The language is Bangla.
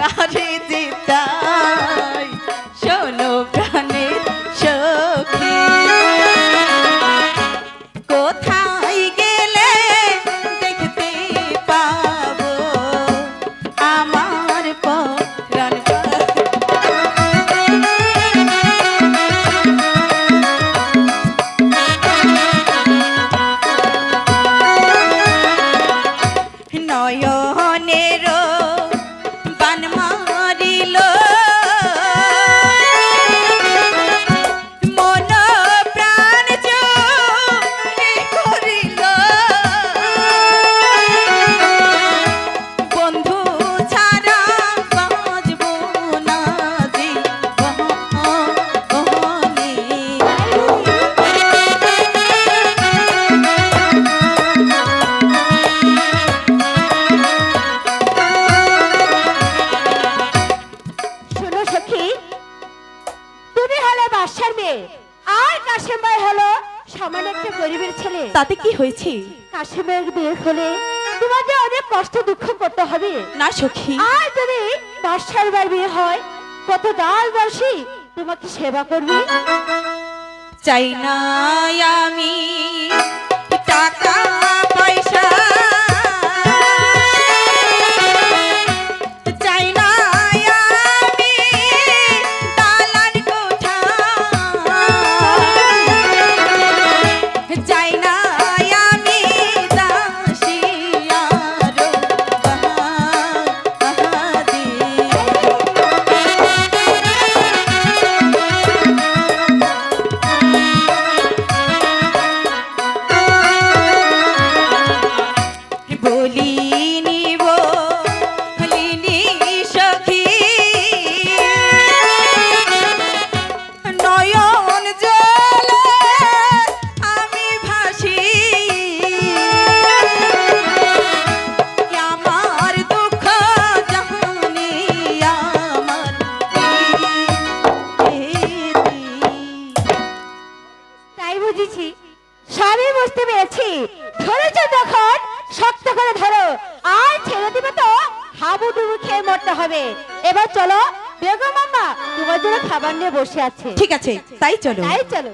কারে যেতাই মেয়ে আর কাশেম ভাই হলো সামান্য একটা গরিবের ছেলে। তাতে কি হয়েছে? কাশেমের বিয়ে হলে তোমাকে অনেক কষ্ট দুঃখ করতে হবে। না সখী। আর যদি বাসার বার বিয়ে হয় কত দাস দাসী তোমাকে সেবা করবে। চাই না আমি টাকা বুঝেছি সবই বুঝতে পেরেছি। ধরেছ তখন শক্ত করে ধরো। আর ছেড়ে দিবে তো হাবুডুবু খেয়ে মরতে হবে। এবার চলো বেগম মাম্মা তোমার জন্য খাবার নিয়ে বসে আছে। ঠিক আছে তাই চলো। তাই চলো।